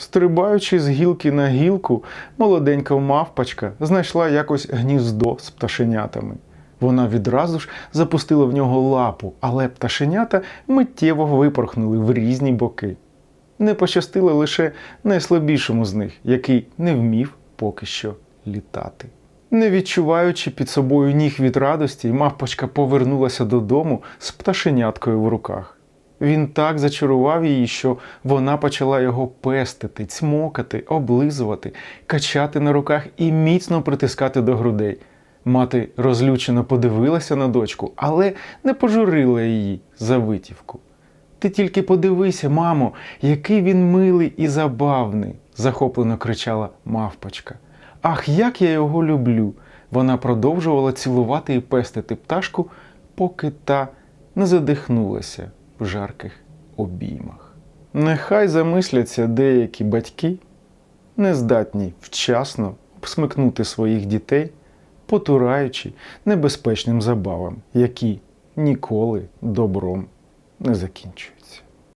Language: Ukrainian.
Стрибаючи з гілки на гілку, молоденька мавпочка знайшла якось гніздо з пташенятами. Вона відразу ж запустила в нього лапу, але пташенята миттєво випорхнули в різні боки. Не пощастило лише найслабішому з них, який не вмів поки що літати. Не відчуваючи під собою ніг від радості, мавпочка повернулася додому з пташеняткою в руках. Він так зачарував її, що вона почала його пестити, цмокати, облизувати, качати на руках і міцно притискати до грудей. Мати розлючено подивилася на дочку, але не пожурила її за витівку. Ти тільки подивися, мамо, який він милий і забавний, захоплено кричала мавпочка. Ах, як я його люблю. Вона продовжувала цілувати і пестити пташку, поки та не задихнулася жарких обіймах. Нехай замисляться деякі батьки, не здатні вчасно обсмикнути своїх дітей, потураючи небезпечним забавам, які ніколи добром не закінчуються.